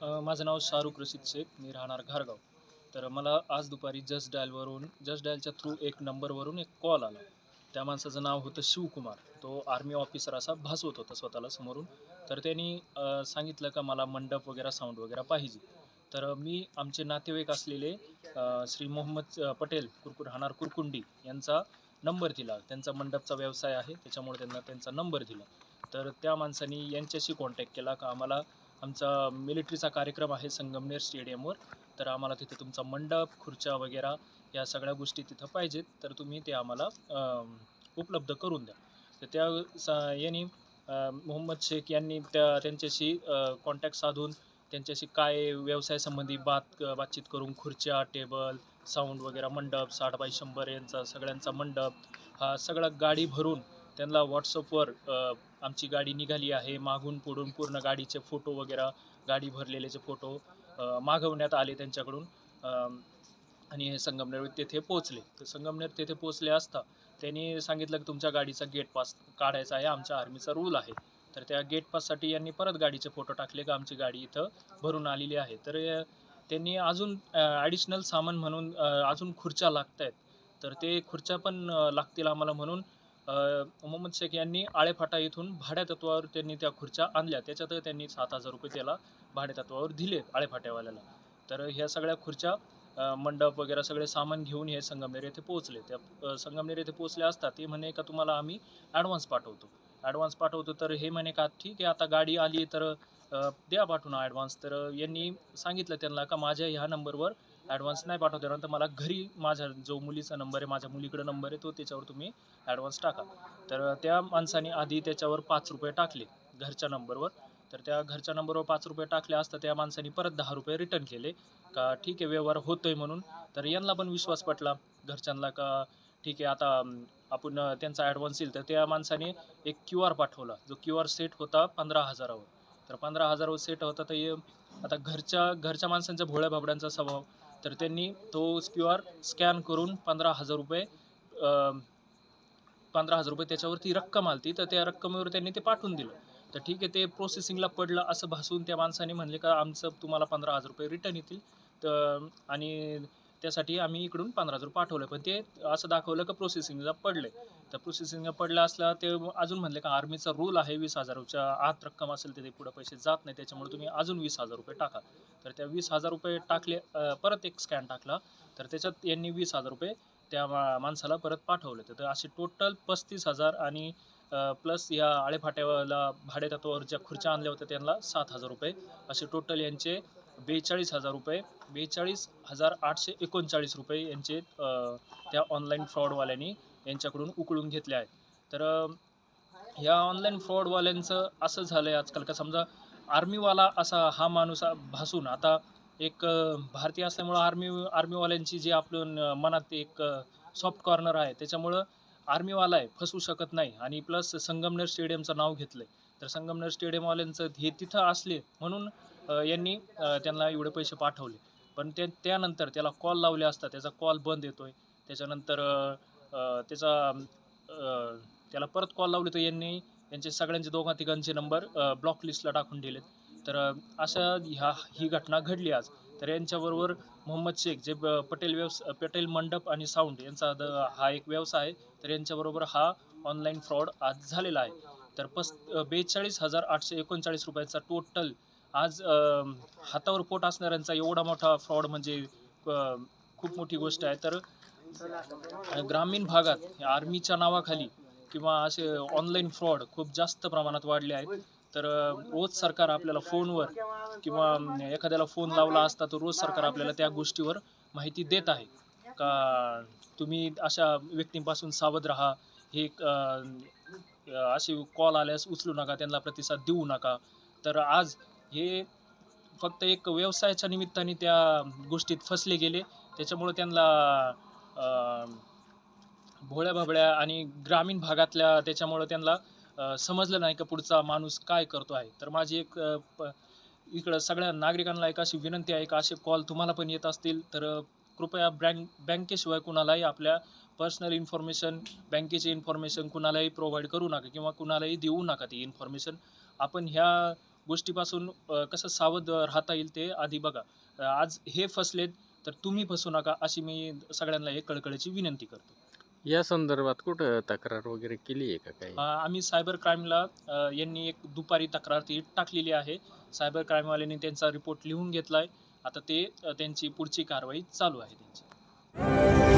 माझं नाव शाहरुख रशीद शेख मी राहणार घारगाव. तर मला आज दुपारी जस्ट डायलवरून जस्ट डायलच्या थ्रू एक नंबरवरून एक कॉल आला. त्या माणसाचं नाव होतं शिवकुमार. तो आर्मी ऑफिसर असा भासवत होता स्वतःला समोरून. तर त्यांनी सांगितलं का मला मंडप वगैरे साऊंड वगैरे पाहिजे. तर मी आमचे नातेवाईक असलेले श्री मोहम्मद पटेल कुरकुर राहणार कुरकुंडी यांचा नंबर दिला. त्यांचा मंडपचा व्यवसाय आहे त्याच्यामुळे त्यांना त्यांचा नंबर दिला. तर त्या माणसाने यांच्याशी कॉन्टॅक्ट केला का आम्हाला आमचा मिलिटरीचा कार्यक्रम आहे संगमनेर स्टेडियमवर. तर आम्हाला तिथे तुमचा मंडप खुर्च्या वगैरे या सगळ्या गोष्टी तिथं पाहिजेत. तर तुम्ही ते आम्हाला उपलब्ध करून द्या. तर त्या सा यांनी मोहम्मद शेख यांनी त्या त्यांच्याशी कॉन्टॅक्ट साधून त्यांच्याशी काय व्यवसायासंबंधी बात बातचीत करून खुर्च्या टेबल साऊंड वगैरे मंडप साठ बाय शंभर यांचा सगळ्यांचा मंडप हा सगळा गाडी भरून त्यांना व्हॉट्सअपवर आमची गाडी निघाली आहे. मागून पुढून पूर्ण गाडीचे फोटो वगैरे गाडी भरलेलेचे फोटो मागवण्यात आले त्यांच्याकडून. आणि हे संगमनेर तेथे पोचले तर संगमनेर तेथे पोचले असता त्यांनी सांगितलं की तुमच्या गाडीचा गेट पास काढायचा आहे. आमच्या आर्मीचा रूल आहे. तर त्या गेट पाससाठी यांनी परत गाडीचे फोटो टाकले का आमची गाडी इथं भरून आलेली आहे. तर त्यांनी अजून ॲडिशनल सामान म्हणून अजून खुर्च्या लागत आहेत तर ते खुर्च्या पण लागतील आम्हाला म्हणून. मोहम्मद शेख यांनी आळेफाटा इथून भाड्या तत्वावर त्यांनी त्या खुर्च्या आणल्या. त्याच्यात त्यांनी सात हजार रुपये त्याला भाड्या तत्वावर दिले आळेफाट्यावाल्याला. तर ह्या सगळ्या खुर्च्या मंडप वगैरे सगळे सामान घेऊन हे संगमनेर येथे पोहोचले. त्या संगमनेर येथे पोहोचले असता ते म्हणे का तुम्हाला आम्ही ॲडव्हान्स पाठवतो. ॲडव्हान्स पाठवतो तर हे म्हणे का ठीक आहे आता गाडी आली तर द्या पाठवून ॲडव्हान्स तर यांनी सांगितलं त्यांना का माझ्या ह्या नंबरवर ॲडव्हान्स नाही पाठवता येणार. तर मला घरी माझ्या जो मुलीचा नंबर आहे माझ्या मुलीकडे नंबर आहे तो त्याच्यावर तुम्ही ॲडव्हान्स टाका. तर त्या माणसाने आधी त्याच्यावर पाच रुपये टाकले घरच्या नंबरवर तर त्या घरच्या नंबरवर पाच रुपये टाकले असता त्या माणसाने परत दहा रुपये रिटर्न केले. का ठीक आहे व्यवहार होतोय म्हणून. तर यांना पण विश्वास पटला. घरच्यांना का ठीक आहे आता आपण त्यांचा ॲडव्हान्स येईल. तर त्या माणसाने एक क्यू आर पाठवला. जो क्यू आर सेट होता पंधरा हजारावर. तर पंधरा हजारावर सेट होता तर आता घरच्या घरच्या माणसांच्या भोळ्या भाबड्यांचा स्वभाव. तर त्यांनी तो क्यू आर स्कॅन करून पंधरा हजार रुपये पंधरा हजार रुपये त्याच्यावरती रक्कम आलती. तर त्या रक्कमेवर त्यांनी ते पाठवून दिलं. तर ठीक आहे ते प्रोसेसिंगला पडलं असं भासून त्या माणसाने म्हणले का आमचं तुम्हाला पंधरा हजार रुपये रिटर्न येतील. तर आणि त्यासाठी आम्ही इकडून पंधरा हजार पाठवलं पण ते असं दाखवलं का प्रोसेसिंगला पडले तर प्रोसेसिंगला पडलं असला ते अजून म्हणले का आर्मीचा रूल आहे वीस हजाराच्या आत रक्कम असेल तर ते पुढं पैसे जात नाही. त्याच्यामुळे तुम्ही अजून वीस हजार रुपये टाका. तर त्या वीस हजार रुपये टाकले परत एक स्कॅन टाकला. तर त्याच्यात यांनी वीस हजार रुपये त्या मा- माणसाला परत पाठवले. तर असे टोटल पस्तीस हजार आणि प्लस या आळेफाट्याला भाडेतत्वावर ज्या खुर्च्या आणल्या होत्या त्यांना सात हजार रुपये. असे टोटल यांचे बेचाळीस हजार रुपये बेचाळीस हजार आठशे एकोणचाळीस रुपये यांचे त्या ऑनलाईन फ्रॉडवाल्यांनी यांच्याकडून उकळून घेतले आहेत. तर ह्या ऑनलाईन फ्रॉडवाल्यांचं असं झालं आहे आजकाल का समजा आर्मीवाला असा हा माणूस भासून आता एक भारतीय असल्यामुळं आर्मी आर्मीवाल्यांची जी आपलं मनात एक सॉफ्ट कॉर्नर आहे त्याच्यामुळं आर्मीवाला आहे फसवू शकत नाही. आणि प्लस संगमनेर स्टेडियमचं नाव घेतलं आहे तर संगमनेर स्टेडियमवाल्यांचं हे तिथं असले म्हणून यांनी त्यांना एवढे पैसे पाठवले. पण ते त्यानंतर त्याला कॉल लावले असता त्याचा कॉल बंद येतो आहे त्याच्यानंतर त्याचा त्याला परत कॉल लावले तर यांनी यांचे सगळ्यांचे दोघा तिघांचे नंबर ब्लॉक लिस्टला टाकून दिलेत. तर अशा ह्या ही घटना घडली आज. तर यांच्याबरोबर मोहम्मद शेख जे पटेल व्यवस पटेल मंडप आणि साऊंड यांचा द- हा एक व्यवसाय आहे. तर यांच्याबरोबर हा ऑनलाईन फ्रॉड आज झालेला आहे. तर पस बेचाळीस हजार आठशे एकोणचाळीस रुपयाचा टोटल आज हातावर पोट असणाऱ्यांचा एवढा मोठा फ्रॉड म्हणजे खूप मोठी गोष्ट आहे. तर ग्रामीण भागात आर्मीच्या नावाखाली किंवा असे ऑनलाईन फ्रॉड खूप जास्त प्रमाणात वाढले आहेत. तर रोज सरकार आपल्याला फोनवर किंवा एखाद्याला फोन लावला असता तर रोज सरकार आपल्याला त्या गोष्टीवर माहिती देत आहे. का तुम्ही अशा व्यक्तींपासून सावध राहा हे असे कॉल आल्यास उचलू नका त्यांना प्रतिसाद देऊ नका. तर आज हे फक्त एक व्यवसायाच्या निमित्ताने त्या गोष्टीत फसले गेले. त्याच्यामुळे त्यांना भोळ्या भाबळ्या आणि ग्रामीण भागातल्या त्याच्यामुळं त्यांना समजलं नाही का पुढचा माणूस काय करतो आहे. तर माझी एक प- इकडं सगळ्या नागरिकांना एक अशी विनंती आहे का असे कॉल तुम्हाला पण येत असतील. तर कृपया बँक बँकेशिवाय कुणालाही आपल्या पर्सनल इन्फॉर्मेशन बँकेची इन्फॉर्मेशन कुणालाही प्रोव्हाइड करू नका किंवा कुणालाही देऊ नका ती इन्फॉर्मेशन आपण ह्या गोष्टीपासून कसं सावध राहता येईल ते आधी बघा. आज हे फसलेत तर तुम्ही फसू नका अशी मी सगळ्यांना एक कळकळीची विनंती करतो. या संदर्भात कुठं तक्रार वगैरे केली आहे का काही? आम्ही सायबर क्राईमला यांनी एक दुपारी तक्रार ती टाकलेली आहे. सायबर क्राईमवाल्यांनी त्यांचा रिपोर्ट लिहून घेतलाय. आता ते त्यांची पुढची कारवाई चालू आहे त्यांची.